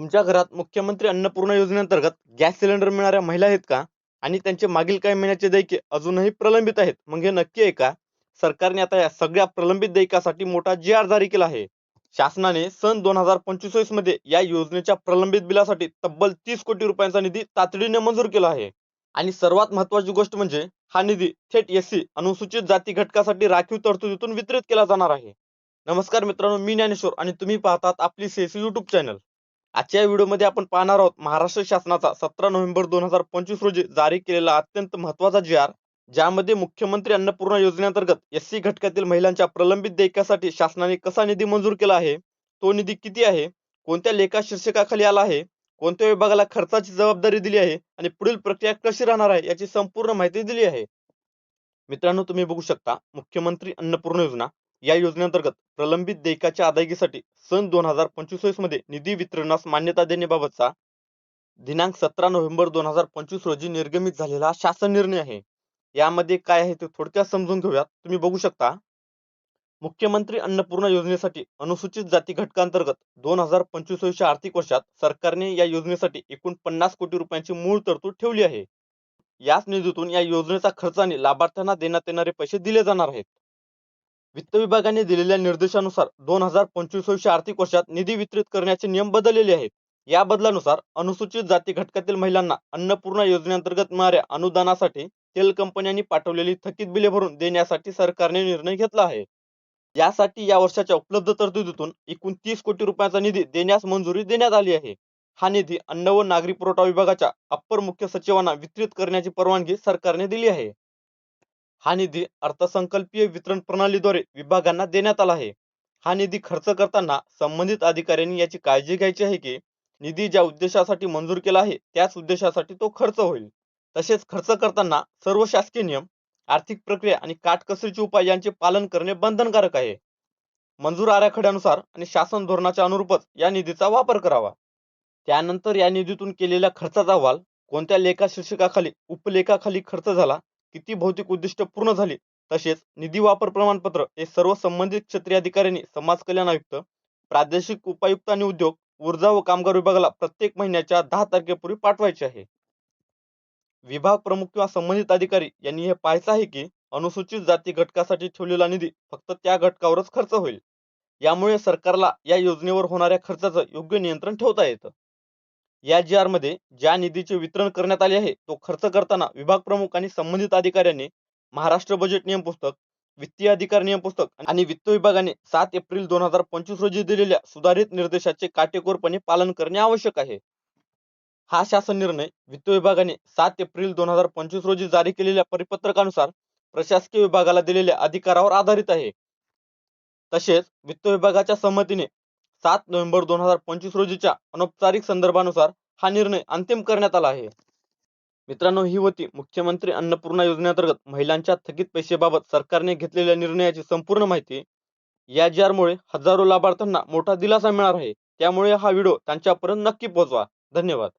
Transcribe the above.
तुमच्या घरात मुख्यमंत्री अन्नपूर्णा योजनेअंतर्गत गॅस सिलेंडर मिळणाऱ्या महिला आहेत का? आणि त्यांचे मागील काही महिन्याचे देयके अजूनही प्रलंबित आहेत. मग हे नक्की आहे का? सरकारने आता या सगळ्या प्रलंबित देयकासाठी मोठा जी आर जारी केला आहे. शासनाने सन दोन हजार पंचवीसमध्ये या योजनेच्या प्रलंबित बिलासाठी तब्बल तीस कोटी रुपयांचा निधी तातडीने मंजूर केला आहे. आणि सर्वात महत्वाची गोष्ट म्हणजे हा निधी थेट एससी अनुसूचित जाती घटकासाठी राखीव तरतुदीतून वितरित केला जाणार आहे. नमस्कार मित्रांनो मी ज्ञानेश्वर आणि तुम्ही पाहतात आपली सेसी युट्यूब चॅनल. आजच्या व्हिडिओमध्ये आपण पाहणार आहोत महाराष्ट्र शासनाचा सतरा नोव्हेंबर दोन हजार पंचवीस रोजी जारी केलेला अत्यंत महत्त्वाचा जी आर ज्यामध्ये मुख्यमंत्री अन्नपूर्णा योजनेअंतर्गत एस सी घटकातील महिलांच्या प्रलंबित देयकासाठी शासनाने कसा निधी मंजूर केला आहे तो निधी किती आहे कोणत्या लेखा शीर्षकाखाली आला आहे कोणत्या विभागाला खर्चाची जबाबदारी दिली आहे आणि पुढील प्रक्रिया कशी राहणार आहे याची संपूर्ण माहिती दिली आहे. मित्रांनो तुम्ही बघू शकता मुख्यमंत्री अन्नपूर्णा योजना या योजनेअंतर्गत प्रलंबित देयकाच्या अदायगीसाठी सन दोन हजार पंचवीसमध्ये निधी वितरणास मान्यता देण्याबाबतचा दिनांक सतरा नोव्हेंबर दोन हजार पंचवीस रोजी निर्गमित झालेला शासन निर्णय आहे. यामध्ये काय आहे ते थोडक्यात समजून घेऊयात. तुम्ही बघू शकता. मुख्यमंत्री अन्नपूर्णा योजनेसाठी अनुसूचित जाती घटकांतर्गत दोन हजार पंचवीसच्या आर्थिक वर्षात सरकारने या योजनेसाठी एकूण पन्नास कोटी रुपयांची मूळ तरतूद ठेवली आहे. याच निधीतून या योजनेचा खर्च आणि लाभार्थ्यांना देण्यात येणारे पैसे दिले जाणार आहेत. वित्त विभागाने दिलेल्या निर्देशानुसार दोन हजार पंचवीस आर्थिक वर्षात निधी वितरित करण्याचे नियम बदललेले आहेत. या बदलानुसार अनुसूचित जाती घटकातील महिलांना अन्नपूर्णा योजनेअंतर्गत मिळणाऱ्या अनुदानासाठी तेल कंपन्यांनी पाठवलेली थकीत बिले भरून देण्यासाठी सरकारने निर्णय घेतला आहे. यासाठी या वर्षाच्या उपलब्ध तरतुदीतून एकूण तीस कोटी रुपयांचा निधी देण्यास मंजुरी देण्यात आली आहे. हा निधी अन्न व नागरी पुरवठा विभागाच्या अप्पर मुख्य सचिवांना वितरित करण्याची परवानगी सरकारने दिली आहे. हा निधी अर्थसंकल्पीय वितरण प्रणालीद्वारे विभागांना देण्यात आला आहे. हा निधी खर्च करताना संबंधित अधिकाऱ्यांनी याची काळजी घ्यायची आहे की निधी ज्या उद्देशासाठी मंजूर केला आहे त्याच उद्देशासाठी तो खर्च होईल. तसेच खर्च करताना सर्व शासकीय नियम आर्थिक प्रक्रिया आणि काटकसरीचे उपाय यांचे पालन करणे बंधनकारक आहे. मंजूर आराखड्यानुसार आणि शासन धोरणाच्या अनुरूपच या निधीचा वापर करावा. त्यानंतर या निधीतून केलेल्या खर्चाचा अहवाल कोणत्या लेखा शीर्षकाखाली उपलेखाखाली खर्च झाला किती भौतिक उद्दिष्ट पूर्ण झाली? तसेच निधी वापर प्रमाणपत्र हे सर्व संबंधित क्षेत्रीय अधिकाऱ्यांनी समाज कल्याण आयुक्त प्रादेशिक उपायुक्त आणि उद्योग ऊर्जा व कामगार विभागाला प्रत्येक महिन्याच्या दहा तारखेपूर्वी पाठवायचे आहे. विभाग प्रमुख किंवा संबंधित अधिकारी यांनी हे पाहायचं आहे की अनुसूचित जाती घटकासाठी ठेवलेला निधी फक्त त्या घटकावरच खर्च होईल. यामुळे सरकारला या योजनेवर होणाऱ्या खर्चाचं योग्य नियंत्रण ठेवता येतं. या जी आरमध्ये ज्या निधीचे वितरण करण्यात आले आहे तो खर्च करताना विभाग प्रमुख आणि संबंधित अधिकाऱ्यांनी महाराष्ट्र बजेट नियम पुस्तक वित्तीय अधिकार नियम पुस्तक आणि वित्त विभागाने सात एप्रिल दोन हजार पंचवीस रोजी दिलेल्या सुधारित निर्देशाचे काटेकोरपणे पालन करणे आवश्यक आहे. हा शासन निर्णय वित्त विभागाने सात एप्रिल दोन हजार पंचवीस रोजी जारी केलेल्या परिपत्रकानुसार प्रशासकीय विभागाला दिलेल्या अधिकारावर आधारित आहे. तसेच वित्त विभागाच्या संमतीने सात नोव्हेंबर दोन हजार पंचवीस रोजीच्या अनौपचारिक संदर्भानुसार हा निर्णय अंतिम करण्यात आला आहे. मित्रांनो ही होती मुख्यमंत्री अन्नपूर्णा योजनेअंतर्गत महिलांच्या थकीत पैसेबाबत सरकारने घेतलेल्या निर्णयाची संपूर्ण माहिती. या जारमुळे हजारो लाभार्थ्यांना मोठा दिलासा मिळणार आहे त्यामुळे हा व्हिडिओ त्यांच्यापर्यंत नक्की पोहोचवा. धन्यवाद.